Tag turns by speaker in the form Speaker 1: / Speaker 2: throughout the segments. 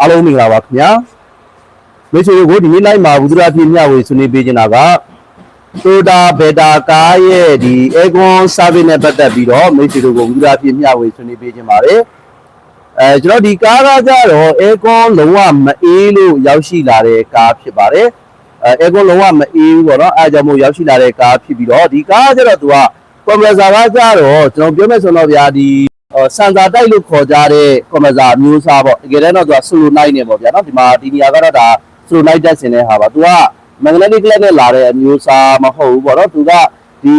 Speaker 1: အားလုံးမင်္ဂလာပါခင်ဗျာမိတ်ဆွေတို့ကိုဒီနေ့လိုက်မှာဝုဒ္ဓရာပြည့်မြဝေဆွေးနွေးပေးနေတာကတိုတာဘက်တာကားရဲ့ဒီ Aircon Service နဲ့ပတ်သက်ပြီးတော့မိတ်ဆွေတို့ကိုဝုဒ္ဓရာပြည့်မြဝေဆွေးနွေးပေးခြင်းပါတယ်အဲကျွန်တော်ဒီကားကကြတော့ Aircon လုံးဝမအေးလို့ရောက်ရှိလာတဲ့ကားဖြစ်ပါတယ်အဲ Aircon လုံးဝမအေးဘူးပေါ့နော်အဲဒါကြောင့်မို့ရောက်ရှိလာတဲ့ကားဖြစ်ပြီးတော့ဒီကားကကြတော့သူက compressor ကကြတော့ကျွန်တော်ပြောမယ်ဆိုတော့ဗျာဒီ စန်တာတိုက်လို့ခေါ်ကြတဲ့ကွန်မဇာမျိုးစားပေါ့တကယ်တမ်းတော့သူကဆူလိုနိုင်နေပေါ့ဗျာနော်ဒီမှာဒီနေရာကတော့ဒါဆူလိုနိုင်တက်စင်တဲ့ဟာပါသူကမဂနက်တစ်လက်နဲ့လာတဲ့အမျိုးစားမဟုတ်ဘူးပေါ့နော်သူကဒီ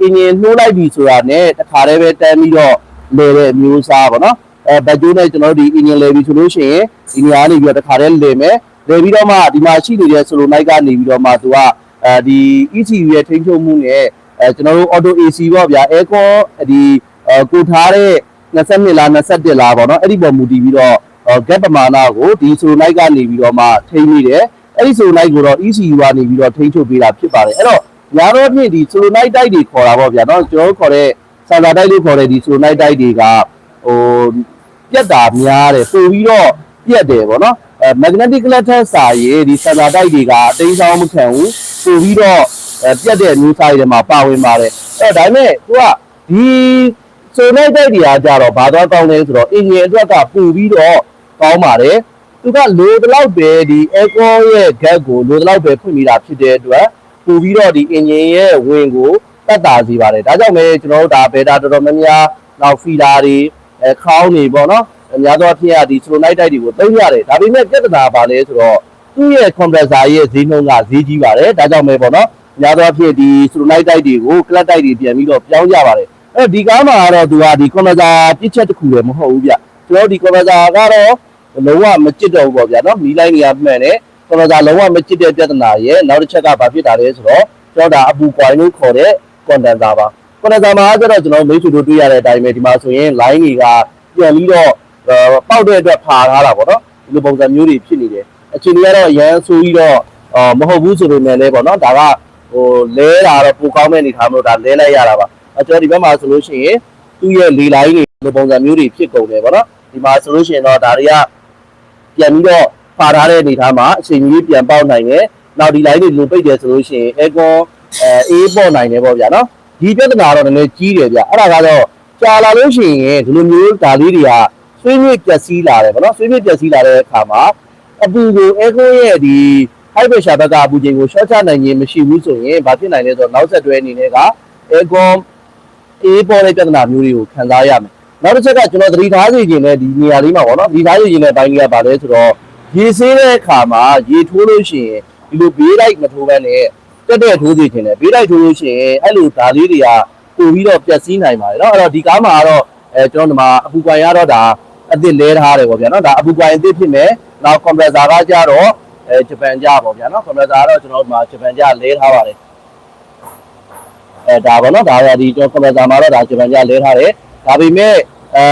Speaker 1: အင်ဂျင်နှိုးလိုက်ပြီဆိုတာနဲ့တခါတည်းပဲတန်းပြီးတော့လေတဲ့အမျိုးစားပေါ့နော်အဲဘတ်ဂျိုးနဲ့ကျွန်တော်တို့ဒီအင်ဂျင်လေပြီဆိုလို့ရှိရင်ဒီနေရာကနေပြီးတော့တခါတည်းလေမယ်လေပြီးတော့မှဒီမှာရှိနေတဲ့ဆူလိုနိုင်ကနေပြီးတော့မှသူကအဲဒီ ECU ရဲ့ထိန်းချုပ်မှုနဲ့အဲကျွန်တော်တို့ auto AC ပေါ့ဗျာ aircon ဒီကိုထားတဲ့ 22လား21လားပေါ့နော်အဲ့ဒီပေါ်မူတည်ပြီးတော့ gap ပမာဏကိုဒီဆိုလိုက်ကနေပြီးတော့မှထိန်းမိတယ်အဲ့ဒီဆိုလိုက်ကိုတော့ ECU ကနေပြီးတော့ထိန်းချုပ်ပေးတာဖြစ်ပါတယ်အဲ့တော့ညာတော့ဖြင့်ဒီဆိုလိုက်တိုက်တွေခေါ်တာပေါ့ဗျာနော်ကျွန်တော်တို့ခေါ်တဲ့ဆန်တာတိုက်လို့ခေါ်တဲ့ဒီဆိုလိုက်တိုက်တွေကဟိုပြက်တာများတယ်ပို့ပြီးတော့ပြက်တယ်ပေါ့နော်အဲ magnetic cluster စာရေးဒီဆန်တာတိုက်တွေကအသိဆောင်မခံဘူးပို့ပြီးတော့ပြက်တဲ့ new site တွေမှာပါဝင်ပါတယ်အဲ့တော့ဒါပေမဲ့သူကဒီ ဆိုလိုက်တိုက်တွေကကြတော့ဘာတော့ကောင်းလဲဆိုတော့အင်ဂျင်အတွက်ကပူပြီးတော့ကောင်းပါတယ်သူကလိုတလောက်ပဲဒီ aircon ရဲ့ gas ကိုလိုတလောက်ပဲဖွင့်မိတာဖြစ်တဲ့အတွက်ပူပြီးတော့ဒီအင်ဂျင်ရဲ့ဝင်ကိုတက်တာစီပါတယ်ဒါကြောင့်ပဲကျွန်တော်တို့ဒါဘယ်တာတော်တော်များများနောက်ဖီလာတွေအဲခေါင်းတွေပေါ့နော်အများသောအားဖြင့်ကဒီ slow night တိုက်တွေကိုသုံးရတယ်ဒါပေမဲ့ပြဿနာပါလဲဆိုတော့သူ့ရဲ့ compressor ရဲ့ဈေးနှုန်းကဈေးကြီးပါတယ်ဒါကြောင့်ပဲပေါ့နော်အများသောအားဖြင့်ဒီ slow night တိုက်တွေကို club တိုက်တွေပြန်ပြီးတော့ပြောင်းကြပါတယ် အဲဒီကားမှာကတော့သူကဒီ compressor ပြစ်ချက်တစ်ခုလည်းမဟုတ်ဘူးဗျကျွန်တော်ဒီ compressor ကတော့လုံးဝမကြစ်တော့ဘူးပေါ့ဗျာနော်မီးလိုင်းတွေကမှန်တယ် compressor လုံးဝမကြစ်တဲ့ပြဿနာရဲ့နောက်တစ်ချက်ကဘာဖြစ်တာလဲဆိုတော့ကျွန်တော်ဒါအပူကွိုင်းလို့ခေါ်တဲ့ condenser ပါ condenser မှာကျတော့ကျွန်တော်မိတ်ဆွေတို့တွေ့ရတဲ့အတိုင်းပဲဒီမှာဆိုရင် line တွေကပြန်ပြီးတော့ပေါက်တဲ့အတွက်ဖာထားတာပေါ့နော်ဒီလိုပုံစံမျိုးတွေဖြစ်နေတယ်အခြေအနေကတော့ရန်ဆိုပြီးတော့မဟုတ်ဘူးဆိုပေမဲ့လည်းပေါ့နော်ဒါကဟိုလဲတာတော့ပိုကောင်းတဲ့အနေထားမျိုးဒါလဲလိုက်ရတာပါ အကျော်ဒီဘက်မှာဆိုလို့ရှိရင်သူ့ရဲ့လေလိုင်းတွေလိုပုံစံမျိုးတွေဖြစ်ကုန်တယ်ပေါ့နော်ဒီမှာဆိုလို့ရှိရင်တော့ဒါတွေကပြန်ပြီးတော့ပါထားတဲ့အနေထားမှာအချိန်ကြီးပြန်ပေါက်နိုင်တယ်နောက်ဒီ line တွေလိုပိတ်တယ်ဆိုလို့ရှိရင် aircon အဲအေးပေါ့နိုင်တယ်ပေါ့ဗျာနော်ဒီပြဿနာတော့နည်းနည်းကြီးတယ်ဗျအဲ့ဒါကတော့ကြာလာလို့ရှိရင်ဒီလိုမျိုးဒါလေးတွေကဆွေးနွေးပျက်စီးလာတယ်ပေါ့နော်ဆွေးနွေးပျက်စီးလာတဲ့အခါမှာအပူကို aircon ရဲ့ဒီ high pressure ဘက်ကအပူချိန်ကို short ချနိုင်ခြင်းမရှိဘူးဆိုရင်ဘာဖြစ်နိုင်လဲဆိုတော့နောက်ဆက်တွဲအနေနဲ့က aircon အေးပေါ်တဲ့ပြဿနာမျိုးတွေကိုခံစားရမယ်နောက်တစ်ချက်ကကျွန်တော်သတိထားစီခြင်းနဲ့ဒီနေရာလေးမှာပေါ့နော်သတိထားစီခြင်းနဲ့ဘိုင်းကြီးကပါလဲဆိုတော့ရေဆေးတဲ့အခါမှာရေထိုးလို့ရှိရင်ဒီလိုဘေးလိုက်မထိုးဘဲနဲ့တက်တဲ့ထိုးစီခြင်းနဲ့ဘေးလိုက်ထိုးလို့ရှိရင်အဲ့လိုဒါလေးတွေကပို့ပြီးတော့ပျက်စီးနိုင်ပါတယ်เนาะအဲ့တော့ဒီကားမှာကတော့အဲကျွန်တော်ဒီမှာအပူကွိုင်ရတော့ဒါအသစ်လဲထားတယ်ပေါ့ဗျာเนาะဒါအပူကွိုင်အသစ်ဖြစ်မယ်နောက် compressor ကကြတော့အဲဂျပန်ကြပေါ့ဗျာเนาะ compressor ကတော့ကျွန်တော်ဒီမှာဂျပန်ကြလဲထားပါတယ် အဲဒါပေါ့နော်ဒါကဒီကျွန်တော် compressor မှာတော့ဒါဂျပန်ကြလဲထားတယ်ဒါပေမဲ့အဲ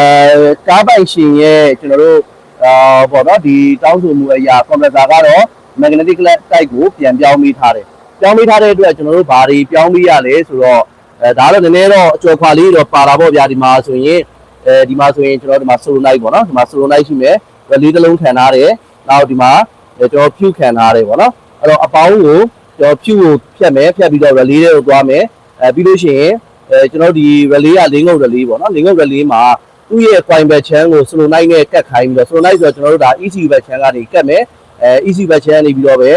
Speaker 1: ကားပိုင်ရှင်ရဲ့ကျွန်တော်တို့အာပေါ့နော်ဒီတောင်းဆိုမှုအရာ compressor ကတော့ magnetic type ကိုပြန်ပြောင်းပေးထားတယ်ပြောင်းပေးထားတဲ့အတွက်ကျွန်တော်တို့ဘာတွေပြောင်းပေးရလဲဆိုတော့အဲဒါတော့နည်းနည်းတော့အကျော်ခွာလေးတော့ပါတာပေါ့ဗျာဒီမှာဆိုရင်အဲဒီမှာဆိုရင်ကျွန်တော်ဒီမှာ solo light ပေါ့နော်ဒီမှာ solo light ရှိမယ်ဝက်လေးတစ်လုံးခံထားတယ်နောက်ဒီမှာကျွန်တော်ဖြူခံထားတယ်ပေါ့နော်အဲ့တော့အပေါင်းကိုကျွန်တော်ဖြူကိုဖြတ်မယ်ဖြတ်ပြီးတော့ relay တွေကိုသွားမယ် အဲပြီးလို့ရှိရင်အဲကျွန်တော်ဒီ relay ကလင်းငုတ် relay ပေါ့နော်လင်းငုတ် relay မှာသူ့ရဲ့ coin back channel ကို slow night နဲ့ကတ်ခိုင်းပြီးတော့ slow night ဆိုတော့ကျွန်တော်တို့ဒါ ECU back channel ကနေကတ်မယ်အဲ ECU back channel နေပြီးတော့ပဲ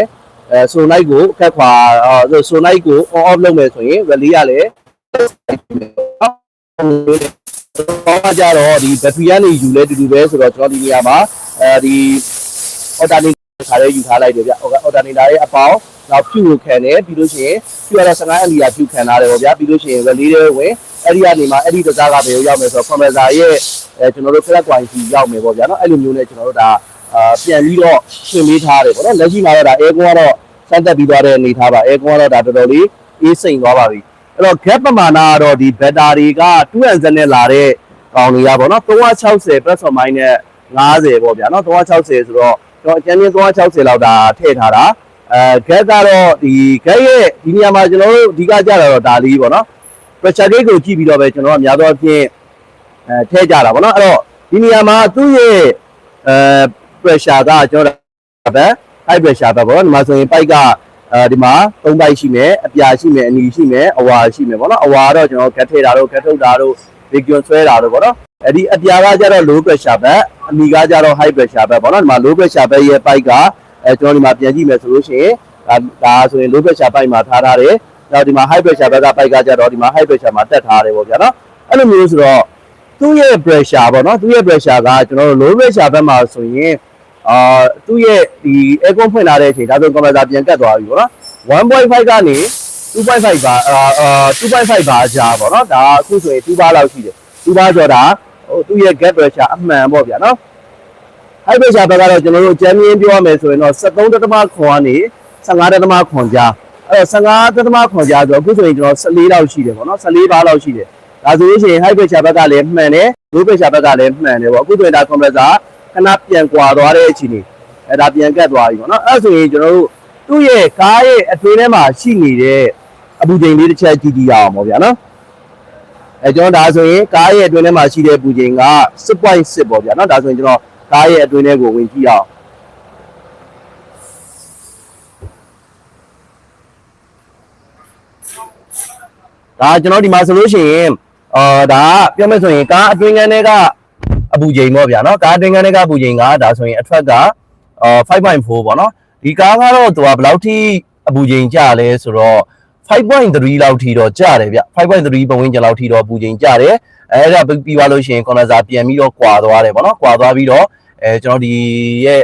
Speaker 1: အဲ slow night ကိုကတ်ခွာ slow night ကို on off လုပ်မယ်ဆိုရင် relay ကလည်းတော့ကြတော့ဒီ battery ကနေယူလဲတူတူပဲဆိုတော့ကျွန်တော်ဒီနေရာမှာအဲဒီ alternator ခါလေးယူထားလိုက်တယ်ဗျ alternator ရဲ့အပေါင်း နောက်ဖြူကိုခံတယ်ပြီးလို့ရှိရင်ဖြူရတဲ့15အလီယာဖြူခံထားတယ်ပေါ့ဗျာပြီးလို့ရှိရင် relay တွေဝင်အဲ့ဒီကနေမှအဲ့ဒီတစားကဘယ်ကိုရောက်မယ်ဆိုတော့ compressor ရဲ့အဲကျွန်တော်တို့ flat quality ရောက်မယ်ပေါ့ဗျာနော်အဲ့လိုမျိုးနဲ့ကျွန်တော်တို့ဒါအာပြန်ပြီးတော့ရှင်းပေးထားတယ်ပေါ့နော်လက်ရှိမှာတော့ဒါ air con ကတော့စမ်းသက်ပြီးသွားတဲ့အနေထားပါ air con ကတော့ဒါတော်တော်လေးအေးစိမ်သွားပါပြီအဲ့တော့ gap ပမာဏကတော့ဒီ battery က200နဲ့လာတဲ့ကောင်တွေကပေါ့နော်360 plus or minus 50ပေါ့ဗျာနော်360ဆိုတော့ကျွန်တော်အကျဉ်းချင်း360လောက်ဒါထည့်ထားတာ အဲ gas ကတော့ဒီ gas ရဲ့ဒီနေရာမှာကျွန်တော်တို့အဓိကကြတာတော့ဒါလေးပေါ့နော် pressure gauge ကိုကြည့်ပြီးတော့ပဲကျွန်တော်ကများသောအားဖြင့်အဲထည့်ကြတာပေါ့နော်အဲ့တော့ဒီနေရာမှာသူ့ရဲ့အဲ pressure ကကျွန်တော်တို့ဘက် high pressure ဘက်ပေါ့နော်ဒီမှာဆိုရင် pipe ကအဲဒီမှာ၃ pipe ရှိမယ်အပြာရှိမယ်အနီရှိမယ်အဝါရှိမယ်ပေါ့နော်အဝါတော့ကျွန်တော်ကတ်ထဲတာတို့ကတ်ထုတ်တာတို့ vacuum ဆွဲတာတို့ပေါ့နော်အဲဒီအပြာကကြတော့ low pressure ဘက်အနီကကြတော့ high pressure ဘက်ပေါ့နော်ဒီမှာ low pressure ဘက်ရဲ့ pipe က အဲကျွန်တော်ဒီမှာပြန်ကြည့်မယ်ဆိုလို့ရှိရင်ဒါဒါဆိုရင် low pressure pipe မှာထားထားတယ်နောက်ဒီမှာ high pressure ဘက်က pipe ကကြတော့ဒီမှာ high pressure မှာတက်ထားတယ်ပေါ့ဗျာနော်အဲ့လိုမျိုးဆိုတော့သူ့ရဲ့ pressure ပေါ့နော်သူ့ရဲ့ pressure ကကျွန်တော်တို့ low pressure ဘက်မှာဆိုရင်အာသူ့ရဲ့ဒီ aircon ဖွင့်လာတဲ့အချိန်ဒါဆို compressor ပြန်ကတ်သွားပြီပေါ့နော်1.5ကနေ2.5ပါအာ2.5ပါကြာပေါ့နော်ဒါအခုဆိုရင်2ပါလောက်ရှိတယ်2ပါကျော်တာဟိုသူ့ရဲ့ gas pressure အမှန်ပေါ့ဗျာနော် high pressure ဘက်ကတော့ကျွန်တော်တို့အကြမ်းမြင်ပြောရမယ်ဆိုရင်တော့73တတမခွန်ကနေ15တတမခွန်ကြားအဲ့တော့15တတမခွန်ကြားဆိုတော့အခုဆိုရင်ကျွန်တော်14လောက်ရှိတယ်ပေါ့နော်14ပါးလောက်ရှိတယ်ဒါဆိုလို့ရှိရင် high pressure ဘက်ကလည်းမှန်တယ် low pressure ဘက်ကလည်းမှန်တယ်ပေါ့အခုဆိုရင်ဒါ compressor ခဏပြန်ကွာသွားတဲ့အချိန်ကြီးအဲ့ဒါပြန်ကတ်သွားပြီပေါ့နော်အဲ့ဆိုရင်ကျွန်တော်တို့သူ့ရဲ့ကားရဲ့အတွင်းထဲမှာရှိနေတဲ့အပူချိန်လေးတစ်ချက်ကြည့်ကြည့်ရအောင်ပေါ့ဗျာနော်အဲကျွန်တော်ဒါဆိုရင်ကားရဲ့အတွင်းထဲမှာရှိတဲ့ပူချိန်က6.6ပေါ့ဗျာနော်ဒါဆိုရင်ကျွန်တော် ကားရဲ့အတွင်းထဲကိုဝင်ကြည့်အောင်ဒါကျွန်တော်ဒီမှာဆိုလို့ရှိရင်အာဒါကပြောမယ်ဆိုရင်ကားအတွင်းခန်းထဲကအပူချိန်ပေါ့ဗျာနော်ကားအတွင်းခန်းထဲကအပူချိန်ကဒါဆိုရင်အထက်ကအာ5.4ပေါ့နော်ဒီကားကတော့သူကဘယ်လောက်ထိအပူချိန်ကျလဲဆိုတော့5.3လောက်ထိတော့ကျတယ်ဗျ5.3ပတ်ဝန်းကျင်လောက်ထိတော့ပူချိန်ကျတယ် အဲအဲ့ဒါပြီးသွားလို့ရှိရင် condenser ပြန်ပြီးတော့ကွာသွားတယ်ပေါ့နော်ကွာသွားပြီးတော့အဲကျွန်တော်ဒီရဲ့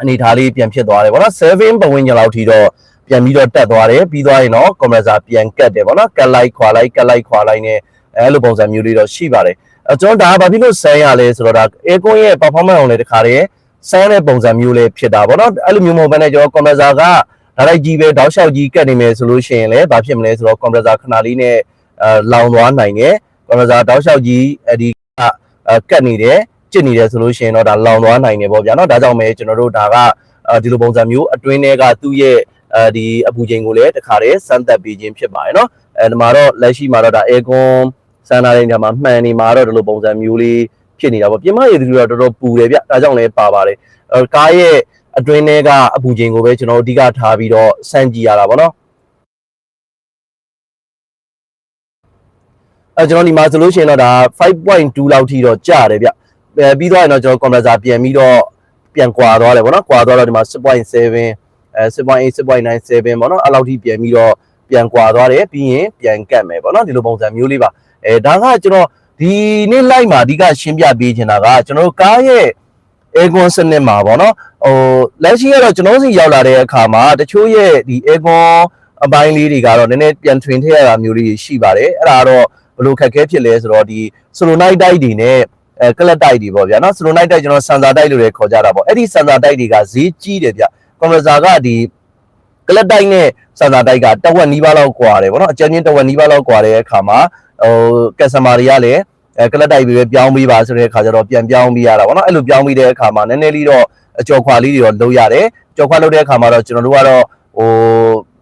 Speaker 1: အနေထားလေးပြန်ဖြစ်သွားတယ်ပေါ့နော်7ပတ်ဝန်းကျင်လောက်ထိတော့ပြန်ပြီးတော့တက်သွားတယ်ပြီးသွားရင်တော့ condenser ပြန်ကတ်တယ်ပေါ့နော်ကတ်လိုက်ခွာလိုက်ကတ်လိုက်ခွာလိုက်နဲ့အဲလိုပုံစံမျိုးလေးတော့ရှိပါတယ်အဲကျွန်တော်ဒါကဘာဖြစ်လို့ဆန်းရလဲဆိုတော့ဒါ aircon ရဲ့ performance အောင်လေတခါတည်းဆန်းတဲ့ပုံစံမျိုးလေးဖြစ်တာပေါ့နော်အဲ့လိုမျိုးမဟုတ်ဘဲနဲ့ကျွန်တော် condenser ကဒါလိုက်ကြီးပဲတောက်လျှောက်ကြီးကတ်နေမယ်ဆိုလို့ရှိရင်လည်းဘာဖြစ်မလဲဆိုတော့ compressor ခဏလေးနဲ့အဲလောင်သွားနိုင်တယ် compressor တောက်လျှောက်ကြီးအဲဒီကကတ်နေတယ်ကျစ်နေတယ်ဆိုလို့ရှိရင်တော့ဒါလောင်သွားနိုင်တယ်ပေါ့ဗျာနော်ဒါကြောင့်မဲကျွန်တော်တို့ဒါကဒီလိုပုံစံမျိုးအတွင်းထဲကသူ့ရဲ့အဲဒီအပူချိန်ကိုလည်းတခါတည်းစမ်းသပ်ပေးခြင်းဖြစ်ပါတယ်နော်အဲဒီမှာတော့လက်ရှိမှာတော့ဒါ aircon စမ်းထားတဲ့နေရာမှာမှန်နေမှာတော့ဒီလိုပုံစံမျိုးလေးဖြစ်နေတာပေါ့ပြင်မရည်သူတော့တော်တော်ပူတယ်ဗျဒါကြောင့်လည်းပါပါတယ်အဲကားရဲ့အတွင်းထဲကအပူချိန်ကိုပဲကျွန်တော်တို့အဓိကထားပြီးတော့စမ်းကြည့်ရတာပေါ့နော် အဲကျွန်တော်ဒီမှာဆိုလို့ရှိရင်တော့ဒါ5.2လောက်ထိတော့ကျတယ်ဗျအဲပြီးတော့ရင်တော့ကျွန်တော် compressor ပြန်ပြီးတော့ပြန်ကွာသွားတယ်ပေါ့နော်ကွာသွားတော့ဒီမှာ6.7အဲ6.8 6.97ပေါ့နော်အဲ့လောက်ထိပြန်ပြီးတော့ပြန်ကွာသွားတယ်ပြီးရင်ပြန်ကတ်မယ်ပေါ့နော်ဒီလိုပုံစံမျိုးလေးပါအဲဒါကကျွန်တော်ဒီနေ့လိုက်မှာအဓိကရှင်းပြပေးချင်တာကကျွန်တော်တို့ကားရဲ့ aircon စနစ်မှာပေါ့နော်ဟိုလက်ရှိကတော့ကျွန်တော်စီရောက်လာတဲ့အခါမှာတချို့ရဲ့ဒီ aircon အပိုင်းလေးတွေကတော့နည်းနည်းပြန်ထွင်ထည့်ရတာမျိုးလေးရှိပါတယ်အဲ့ဒါတော့ ဘယ်လိုခက်ခဲဖြစ်လဲဆိုတော့ဒီ solenoid တိုက်တွေနဲ့အဲကလတ်တိုက်တွေပေါ့ဗျာနော် solenoid တိုက်ကျွန်တော်ဆန်စာတိုက်လို့လည်းခေါ်ကြတာပေါ့အဲ့ဒီဆန်စာတိုက်တွေကဈေးကြီးတယ်ဗျ compressor ကဒီကလတ်တိုက်နဲ့ဆန်စာတိုက်ကတဝက်နီးပါးလောက်ကွာတယ်ပေါ့နော်အကျဉ်းချင်းတဝက်နီးပါးလောက်ကွာတဲ့အခါမှာဟိုကက်စမာတွေကလည်းအဲကလတ်တိုက်ပြီးပဲပြောင်းပြီးပါဆိုတဲ့အခါကျတော့ပြန်ပြောင်းပြီးရတာပေါ့နော်အဲ့လိုပြောင်းပြီးတဲ့အခါမှာနည်းနည်းလေးတော့အကျော်ခွာလေးတွေတော့လုပ်ရတယ်ကျော်ခွာလုပ်တဲ့အခါမှာတော့ကျွန်တော်တို့ကတော့ဟို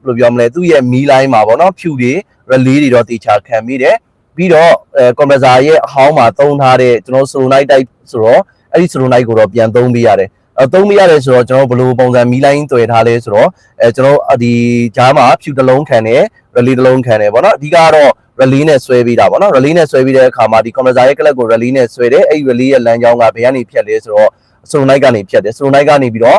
Speaker 1: ဘယ်လိုပြောမလဲသူ့ရဲ့မီးလိုင်းမှာပေါ့နော်ဖြူတွေ relay တွေတော့တေချာခံပြီးတယ် ပြီးတော့အဲ compressor ရဲ့အဟောင်းမှာသုံးထားတဲ့ကျွန်တော် solenoid type ဆိုတော့အဲ့ဒီ solenoid ကိုတော့ပြန်သုံးပေးရတယ်အဲသုံးပေးရတယ်ဆိုတော့ကျွန်တော်ဘယ်လိုပုံစံမီးလိုင်းတွေ့ထားလဲဆိုတော့အဲကျွန်တော်ဒီဂျားမှာဖြူတစ်လုံးခံတယ် relay တစ်လုံးခံတယ်ပေါ့နော်အဓိကတော့ relay နဲ့ဆွဲပြီးတာပေါ့နော် relay နဲ့ဆွဲပြီးတဲ့အခါမှာဒီ compressor ရဲ့ clip ကို relay နဲ့ဆွဲတယ်အဲ့ဒီ relay ရဲ့လမ်းကြောင်းကဘယ်ကနေဖြတ်လဲဆိုတော့ solenoid ကနေဖြတ်တယ် solenoid ကနေပြီးတော့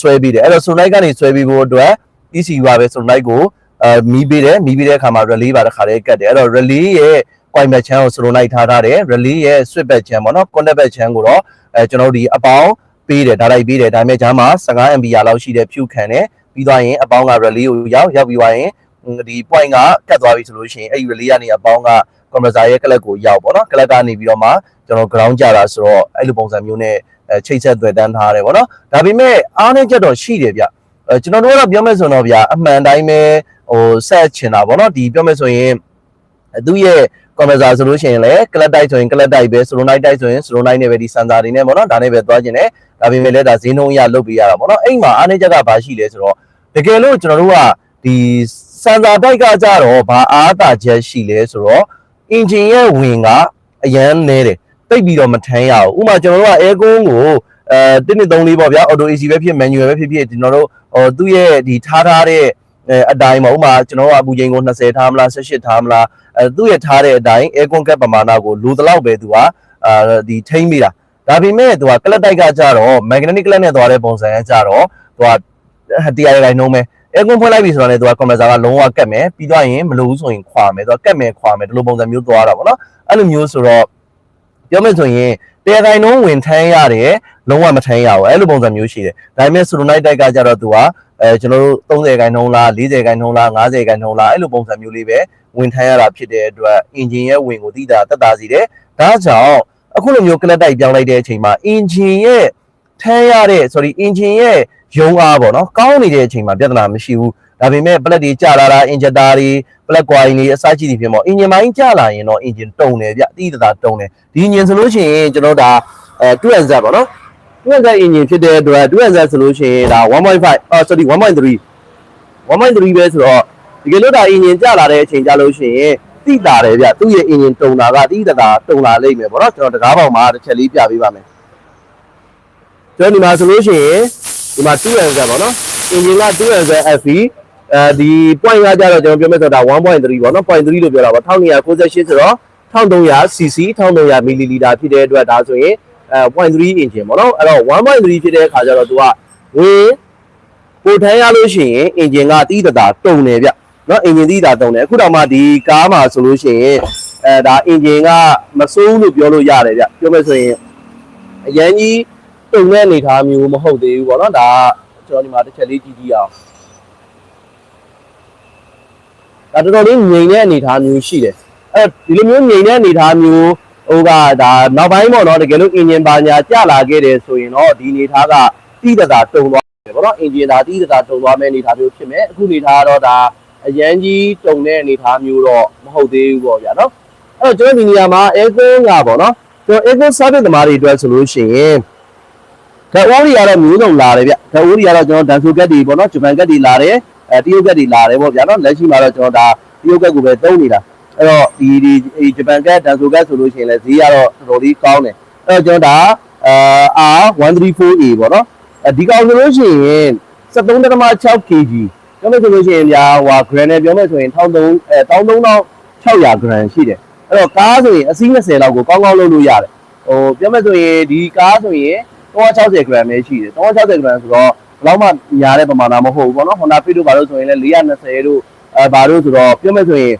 Speaker 1: ဆွဲပြီးတယ်အဲ့တော့ solenoid ကနေဆွဲပြီးဖို့အတွက် ECU ပါပဲ solenoid ကို အဲမီးပေးတယ်မီးပေးတဲ့အခါမှာ relay ပါတစ်ခါလေးကတ်တယ်အဲ့တော့ relay ရဲ့ coin back channel ကို solenoid ထားထားတယ် relay ရဲ့ switch back channel ပေါ့နော် contact back channel ကိုတော့အဲကျွန်တော်တို့ဒီအပေါင်းပေးတယ်ဒါလိုက်ပေးတယ်ဒါပေမဲ့ဂျားမှာ 15 MB လောက်ရှိတဲ့ဖြူခံတယ်ပြီးသွားရင်အပေါင်းက relay ကိုရောက်ရောက်ပြီးသွားရင်ဒီ point ကကတ်သွားပြီဆိုလို့ရှိရင်အဲ့ဒီ relay ကနေအပေါင်းက compressor ရဲ့ clip ကိုရောက်ပေါ့နော် clip ကနေပြီးတော့မှကျွန်တော် ground ကြတာဆိုတော့အဲ့လိုပုံစံမျိုးနဲ့အဲချိတ်ဆက်သွယ်တန်းထားတယ်ပေါ့နော်ဒါပေမဲ့အားနဲ့ချက်တော့ရှိတယ်ဗျအဲကျွန်တော်တို့ကတော့ပြောမယ်ဆိုတော့ဗျာအမှန်တိုင်းပဲ ဟိုဆက်ချင်တာပေါ့နော်ဒီပြောမယ်ဆိုရင်သူ့ရဲ့ compressor ဆိုလို့ရှိရင်လည်း clutch တိုက်ဆိုရင် clutch တိုက်ပဲ solenoid တိုက်ဆိုရင် solenoid နဲ့ပဲဒီ sensor တွေနဲ့ပေါ့နော်ဒါနဲ့ပဲသွားကျင်တယ်ဒါပေမဲ့လည်းဒါဈေးနှုန်းအရလုပ်ပေးရတာပေါ့နော်အဲ့မှာအားနည်းချက်ကဘာရှိလဲဆိုတော့တကယ်လို့ကျွန်တော်တို့ကဒီ sensor တိုက်ကကြတော့ဘာအားသာချက်ရှိလဲဆိုတော့ engine ရဲ့ဝင်ကအရန်နဲတယ်တိတ်ပြီးတော့မထမ်းရဘူးဥပမာကျွန်တော်တို့က aircon ကိုအဲ
Speaker 2: တင်းနှစ်သုံးလေးပေါ့ဗျာ auto AC ပဲဖြစ် manual ပဲဖြစ်ဖြစ်ကျွန်တော်တို့ဟိုသူ့ရဲ့ဒီထားထားတဲ့ အဲအတိုင်းပေါ့ဥပမာကျွန်တော်တို့အပူချိန်ကို20ထားမလား18ထားမလားအဲသူ့ရဲ့ထားတဲ့အတိုင်း aircon cap ပမာဏကိုလိုတလောက်ပဲသူကအာဒီထိမ့်မိတာဒါပေမဲ့သူကကလပ်တိုက်ကကြတော့ magnetic ကလပ်နဲ့သွားတဲ့ပုံစံကကြတော့သူကတရားရိုင်နှုံးပဲ aircon ဖွင့်လိုက်ပြီဆိုတော့လေသူက compressor ကလုံးဝကတ်မယ်ပြီးတော့ရင်မလိုဘူးဆိုရင်ခွာမယ်သူကကတ်မယ်ခွာမယ်ဒီလိုပုံစံမျိုးသွားတာပေါ့နော်အဲ့လိုမျိုးဆိုတော့ပြောမယ်ဆိုရင်တရားရိုင်နှုံးဝင်ထမ်းရတယ်လုံးဝမထမ်းရဘူးအဲ့လိုပုံစံမျိုးရှိတယ်ဒါပေမဲ့ solenoid တိုက်ကကြတော့သူက အဲကျွန်တော်တို့30ခိုင်နှုံးလား40ခိုင်နှုံးလား50ခိုင်နှုံးလားအဲ့လိုပုံစံမျိုးလေးပဲဝင်ထမ်းရတာဖြစ်တဲ့အတွက် engine ရဲ့ဝင်ကိုသိတာတက်တာစီတယ်ဒါကြောင့်အခုလိုမျိုးကလပ်တိုက်ပြောင်းလိုက်တဲ့အချိန်မှာ engine ရဲ့ထမ်းရတဲ့ sorry engine ရဲ့ရုံးအားပေါ့နော်ကောင်းနေတဲ့အချိန်မှာပြဿနာမရှိဘူးဒါပေမဲ့ plug တွေကျလာတာ injector တွေ plug coil တွေအစရှိတွေဖြစ်ပေါ့ engine ပိုင်းကျလာရင်တော့ engine တုံတယ်ဗျအတိအသာတုံတယ်ဒီ engine ဆိုလို့ရှိရင်ကျွန်တော်ဒါအဲ 2NZ ပေါ့နော် 2NZ engine ဖြစ်တဲ့အတွက် 2NZ ဆိုလို့ရှိရင်ဒါ1.5အော် sorry 1.3 1.3ပဲဆိုတော့ဒီကလို့ဒါ engine ကျလာတဲ့အချိန်ကျလို့ရှိရင်တိတာတယ်ဗျသူ့ရဲ့ engine တုံတာကတိတသာတုံလာလိမ့်မယ်ပေါ့နော်ကျွန်တော်တကားပေါက်မှာတစ်ချက်လေးပြပေးပါမယ်ကျွန်တော်ဒီမှာဆိုလို့ရှိရင်ဒီမှာ 2NZ ပေါ့နော် engine က 2NZ FV အဲဒီ point ကကြတော့ကျွန်တော်ပြောမယ်ဆိုတာ1.3ပေါ့နော် point 3လို့ပြောတာပေါ့1298ဆိုတော့1300 cc 1300 ml ဖြစ်တဲ့အတွက်ဒါဆိုရင် အဲ0.3 engine ပေါ့နော်အဲ့တော့1.3ဖြစ်တဲ့အခါကျတော့သူကဝင်ပိုထမ်းရလို့ရှိရင် engine ကတီးတတာတုံတယ်ဗျနော် engine တီးတာတုံတယ်အခုတော့မှဒီကားမှာဆိုလို့ရှိရင်အဲဒါ engine ကမဆိုးလို့ပြောလို့ရတယ်ဗျပြောမယ်ဆိုရင်အရန်ကြီးတုံတဲ့အနေအထားမျိုးမဟုတ်သေးဘူးပေါ့နော်ဒါကျွန်တော်ဒီမှာတစ်ချက်လေးကြည့်ကြည့်အောင်ဒါတော်တော်လေးငြိမ်တဲ့အနေအထားမျိုးရှိတယ်အဲ့ဒီလိုမျိုးငြိမ်တဲ့အနေအထားမျိုး ဟိုကဒါနောက်ပိုင်းပေါ့နော်တကယ်လို့ engine ပါညာကျလာခဲ့တယ်ဆိုရင်တော့ဒီအနေအထားကတိတတာတုံသွားတယ်ပေါ့နော် engine ဒါတိတတာတုံသွားမယ့်အနေအထားမျိုးဖြစ်မယ်အခုအနေအထားကတော့ဒါအရန်ကြီးတုံတဲ့အနေအထားမျိုးတော့မဟုတ်သေးဘူးပေါ့ဗျာနော်အဲ့တော့ကျွန်တော်ဒီနေရာမှာ aircon ကပေါ့နော်ကျွန်တော် aircon service သမားတွေအတွက်ဆိုလို့ရှိရင်ဓာတ်အိုးတွေကတော့မျိုးစုံလာတယ်ဗျဓာတ်အိုးတွေကတော့ကျွန်တော်ဒန်ဆိုကက်တွေပေါ့နော်ဂျပန်ကက်တွေလာတယ်အဲတရုတ်ကက်တွေလာတယ်ပေါ့ဗျာနော်လက်ရှိမှာတော့ကျွန်တော်ဒါတရုတ်ကက်ကိုပဲသုံးနေတာ အဲ့တော့ဒီဒီဒီဂျပန်ကက်ဒန်ဆိုကက်ဆိုလို့ရှိရင်လည်းဈေးကတော့တော်တော်လေးကောင်းတယ်အဲ့တော့ကျွန်တော်ဒါအာ R134A ပေါ့နော်အဲဒီကောင်ဆိုလို့ရှိရင်73.6 kg ပြောမယ်ဆိုလို့ရှိရင်ဗျာဟို gram နဲ့ပြောမယ်ဆိုရင်1300အဲ13600 gram ရှိတယ်အဲ့တော့ကားဆိုရင်အစီး20လောက်ကိုကောင်းကောင်းလုပ်လို့ရတယ်ဟိုပြောမယ်ဆိုရင်ဒီကားဆိုရင်360 gram ပဲရှိတယ်360 gram ဆိုတော့ဘယ်တော့မှညာတဲ့ပမာဏမဟုတ်ဘူးပေါ့နော် Honda Fit တို့ဘာလို့ဆိုရင်လည်း420တို့အဲဘာလို့ဆိုတော့ပြောမယ်ဆိုရင်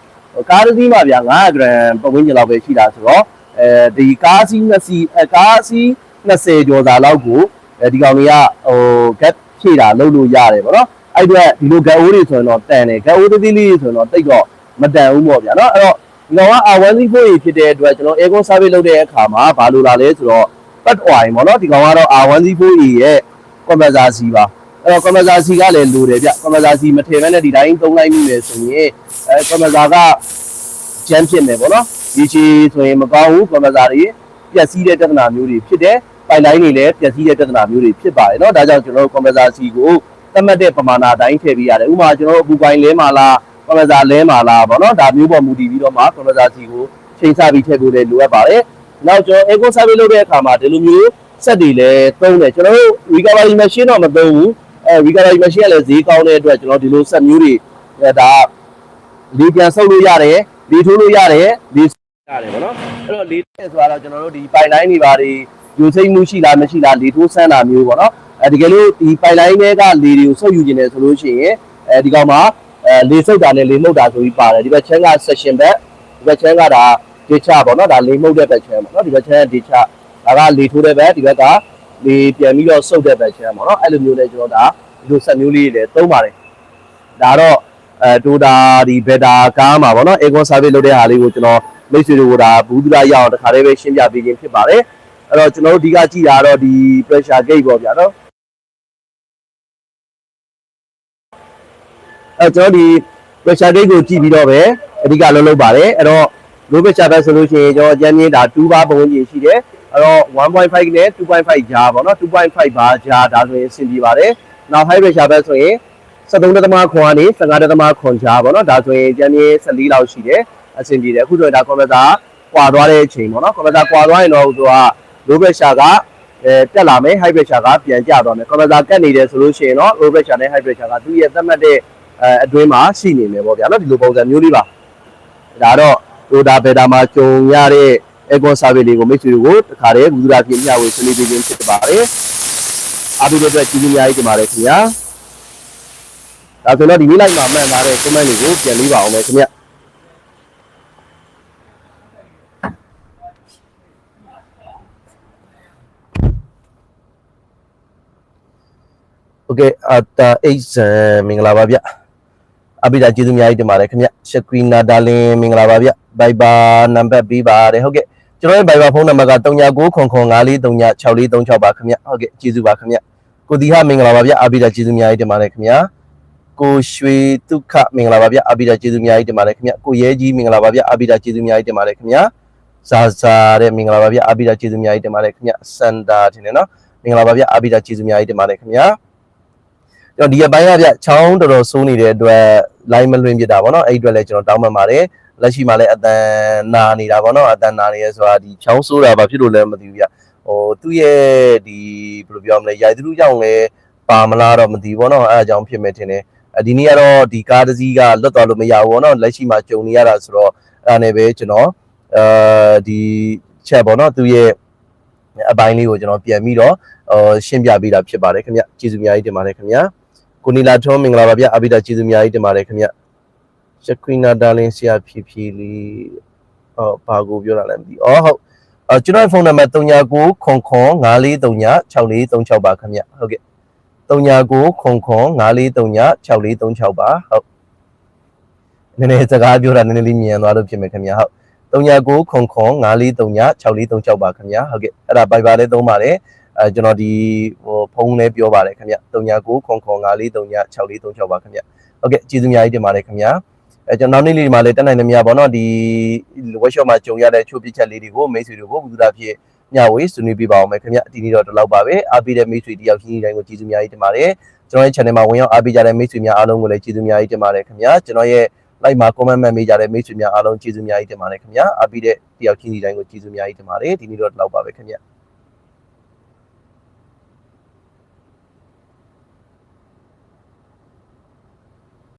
Speaker 2: ကားတစ်စီးမှာဗျာ900 gram ပတ်ဝန်းကျင်လောက်ပဲရှိတာဆိုတော့အဲဒီကားစီး2စီးအဲကားစီး20ကျော်စာလောက်ကိုအဲဒီကောင်တွေကဟို gap ဖြည့်တာလုပ်လို့ရတယ်ပေါ့နော်အဲ့အတွက်ဒီလို gap အိုးတွေဆိုရင်တော့တန်တယ် gap အိုးသေးသေးလေးတွေဆိုရင်တော့တိတ်တော့မတန်ဘူးပေါ့ဗျာနော်အဲ့တော့ဒီကောင်က R134 ဖြစ်တဲ့အတွက်ကျွန်တော် aircon service လုပ်တဲ့အခါမှာဘာလို့လာလဲဆိုတော့ pad oil ပေါ့နော်ဒီကောင်ကတော့ R134E ရဲ့ compressor C ပါ အဲ့တော့ compressor C ကလည်းလိုတယ်ဗျ compressor C မထည့်ဘဲနဲ့ဒီတိုင်းသုံးလိုက်မိမယ်ဆိုရင်အဲ compressor က jam ဖြစ်မယ်ပေါ့နော်ဒီချီဆိုရင်မကောင်းဘူး compressor တွေပျက်စီးတဲ့ပြဿနာမျိုးတွေဖြစ်တယ်ပိုက်လိုင်းတွေလည်းပျက်စီးတဲ့ပြဿနာမျိုးတွေဖြစ်ပါတယ်เนาะဒါကြောင့်ကျွန်တော်တို့ compressor C ကိုသတ်မှတ်တဲ့ပမာဏအတိုင်းထည့်ပေးရတယ်ဥပမာကျွန်တော်တို့အပူပိုင်းလဲမှာလား compressor လဲမှာလားပေါ့နော်ဒါမျိုးပေါ်မူတည်ပြီးတော့မှ compressor C ကိုချိန်ဆပြီးထည့်ဖို့လည်းလိုအပ်ပါတယ်နောက်ကျွန်တော် eco survey လုပ်တဲ့အခါမှာဒီလိုမျိုးဆက်တွေလည်းသုံးတယ်ကျွန်တော်တို့ recovery machine တော့မသုံးဘူး အဲ recovery machine ကလည်းဈေးကောင်းတဲ့အတွက်ကျွန်တော်ဒီလိုဆက်မျိုးတွေအဲဒါလေပြန်ဆုပ်လို့ရတယ်လေထိုးလို့ရတယ်လေရတယ်ဗောနော်အဲ့တော့လေတဲ့ဆိုတာတော့ကျွန်တော်တို့ဒီပိုင်လိုင်းတွေပါတွေယူစိမ့်မှုရှိလားမရှိလားလေထိုးဆန်းတာမျိုးဗောနော်အဲတကယ်လို့ဒီပိုင်လိုင်းတွေကလေတွေကိုဆုပ်ယူခြင်းတယ်ဆိုလို့ရှိရင်အဲဒီကောင်မှာအဲလေဆုပ်တာနဲ့လေမှုတ်တာဆိုပြီးပါတယ်ဒီဘက်ချမ်းက session back ဒီဘက်ချမ်းကဒါဒေချပေါ့နော်ဒါလေမှုတ်တဲ့ဘက်ချမ်းပေါ့နော်ဒီဘက်ချမ်းကဒေချဒါကလေထိုးတဲ့ဘက်ဒီဘက်က လေပြန်ပြီးတော့ဆုပ်တဲ့ဘက်ချမ်းပေါ့နော်အဲ့လိုမျိုးနဲ့ကျွန်တော်ဒါဒီလိုဆက်မျိုးလေးတွေလည်းသုံးပါတယ်ဒါတော့အဲတိုတာဒီဘက်တာကားမှာပေါ့နော် aircon service လုပ်တဲ့ဟာလေးကိုကျွန်တော်မိတ်ဆွေတို့ကဒါဘူးဒူလာရအောင်တခါတည်းပဲရှင်းပြပေးခြင်းဖြစ်ပါတယ်အဲ့တော့ကျွန်တော်တို့ဒီကကြည့်တာတော့ဒီ pressure gauge ပေါ့ဗျာနော်အဲကျွန်တော်ဒီ pressure gauge ကိုကြည့်ပြီးတော့ပဲအဓိကလုံးလုံးပါတယ်အဲ့တော့ low pressure ပဲဆိုလို့ရှိရင်ကျွန်တော်အကြမ်းမြင်ဒါ2ဘာပုံကြီးရှိတယ် အဲ့တော့1.5နဲ့2.5ဂျာပေါ့နော်2.5ဘာဂျာဒါဆိုရင်အဆင်ပြေပါတယ်နောက် high pressure ပဲဆိုရင်73တသမခွန်ကနေ15တသမခွန်ဂျာပေါ့နော်ဒါဆိုရင်အကြမ်းမြင်14လောက်ရှိတယ်အဆင်ပြေတယ်အခုဆိုရင်ဒါ compressor ကွာသွားတဲ့အချိန်ပေါ့နော် compressor ကွာသွားရင်တော့သူက low pressure ကအဲတက်လာမယ် high pressure ကပြန်ကျသွားမယ် compressor ကတ်နေတယ်ဆိုလို့ရှိရင်တော့ low pressure နဲ့ high pressure ကသူ့ရဲ့သတ်မှတ်တဲ့အဲအတွင်းမှာရှိနေမယ်ပေါ့ဗျာနော်ဒီလိုပုံစံမျိုးလေးပါဒါတော့ rotor beta မှာကြုံရတဲ့ aircon service လေးကိုမိတ်ဆွေတို့ကိုတခါတည်းဘူးဒရာပြပြဝင်ဆွေးနွေးပေးခြင်းဖြစ်ပါတယ်အားပေးတဲ့အတွက်ကျေးဇူးများကြီးတင်ပါတယ်ခင်ဗျာဒါဆိုတော့ဒီနေ့လိုက်မှာမှတ်ထားတဲ့ comment တွေကိုပြန်လေးပါအောင်မယ်ခင်ဗျာ โอเคအတာအိတ်ဆန်မင်္ဂလာပါဗျအပိဒါကျေးဇူးအများကြီးတင်ပါတယ်ခင်ဗျရှက်ကွီနာဒါလင်မင်္ဂလာပါဗျဘိုင်ဘာနံပါတ်ပေးပါတယ်ဟုတ်ကဲ့ ကျွန်တော်ရဲ့ဘိုင်ဘာဖုန်းနံပါတ်က399954396436ပါခင်ဗျဟုတ်ကဲ့ကျေးဇူးပါခင်ဗျကိုတီဟမင်္ဂလာပါဗျအပိဒါကျေးဇူးအများကြီးတင်ပါတယ်ခင်ဗျကိုရွှေဒုက္ခမင်္ဂလာပါဗျအပိဒါကျေးဇူးအများကြီးတင်ပါတယ်ခင်ဗျကိုရဲကြီးမင်္ဂလာပါဗျအပိဒါကျေးဇူးအများကြီးတင်ပါတယ်ခင်ဗျဇာဇာတဲ့မင်္ဂလာပါဗျအပိဒါကျေးဇူးအများကြီးတင်ပါတယ်ခင်ဗျစန္ဒာတင်တယ်နော်မင်္ဂလာပါဗျအပိဒါကျေးဇူးအများကြီးတင်ပါတယ်ခင်ဗျကျွန်တော်ဒီအပိုင်းကဗျချောင်းတော်တော်ဆိုးနေတဲ့အတွက် line မလွင်ပြတာဗောနော်အဲ့ဒီအတွက်လည်းကျွန်တော်တောင်းပန်ပါတယ် လက်ရှိမှာလည်းအတန်နာနေတာဗောနော်အတန်နာနေရဲဆိုတာဒီချောင်းဆိုးတာဘာဖြစ်လို့လဲမသိဘူးဗျဟိုသူ့ရဲ့ဒီဘယ်လိုပြောမလဲရိုက်သူကြောင့်လည်းပါမလားတော့မသိဘူးဗောနော်အဲ့အကြောင်းဖြစ်မဲ့ထင်တယ်အဒီနေ့ကတော့ဒီကားတစ်စီးကလွတ်သွားလို့မရဘူးဗောနော်လက်ရှိမှာကြုံနေရတာဆိုတော့အဲ့ဒါနဲ့ပဲကျွန်တော်အဲဒီချက်ဗောနော်သူ့ရဲ့အပိုင်းလေးကိုကျွန်တော်ပြန်ပြီးတော့ဟိုရှင်းပြပေးတာဖြစ်ပါတယ်ခင်ဗျကျေးဇူးအများကြီးတင်ပါတယ်ခင်ဗျာကိုနီလာထွန်းမင်္ဂလာပါဗျအဘိဓာကျေးဇူးအများကြီးတင်ပါတယ်ခင်ဗျ ရှက်ကွီနာဒါလင်းဆရာဖြည်းဖြည်းလေးဟောဘာကိုပြောတာလဲမသိအော်ဟုတ်အကျွန်တော်ဖုန်းနံပါတ်39ခွန်ခွန်94396436ပါခင်ဗျဟုတ်ကဲ့39ခွန်ခွန်94396436ပါဟုတ်နည်းနည်းစကားပြောတာနည်းနည်းလေးမြန်သွားလို့ဖြစ်မယ်ခင်ဗျဟုတ်39ခွန်ခွန်94396436ပါခင်ဗျဟုတ်ကဲ့အဲ့ဒါဘိုင်ဘာလေးသုံးပါတယ်အဲကျွန်တော်ဒီဟိုဖုန်းလေးပြောပါတယ်ခင်ဗျ39ခွန်ခွန်94396436ပါခင်ဗျဟုတ်ကဲ့ကျေးဇူးအများကြီးတင်ပါတယ်ခင်ဗျ အဲကျွန်တော်နောက်နေ့လေးဒီမှာလည်းတက်နိုင်နေမြပါတော့ဒီ workshop မှာကြုံရတဲ့ချိုးပစ်ချက်လေးတွေကိုမိတ်ဆွေတွေကိုဘုသူတာဖြစ်ညဝေးဆွေးနွေးပြပါအောင်မယ်ခင်ဗျဒီနေ့တော့ဒီလောက်ပါပဲအားပေးတဲ့မိတ်ဆွေတယောက်ချင်းတိုင်းကိုကျေးဇူးအများကြီးတင်ပါတယ်ကျွန်တော်ရဲ့ channel မှာဝင်ရောက်အားပေးကြတဲ့မိတ်ဆွေများအားလုံးကိုလည်းကျေးဇူးအများကြီးတင်ပါတယ်ခင်ဗျကျွန်တော်ရဲ့ like မှာ comment မှတ်ပေးကြတဲ့မိတ်ဆွေများအားလုံးကျေးဇူးအများကြီးတင်ပါတယ်ခင်ဗျအားပေးတဲ့တယောက်ချင်းတိုင်းကိုကျေးဇူးအများကြီးတင်ပါတယ်ဒီနေ့တော့ဒီလောက်ပါပဲခင်ဗျ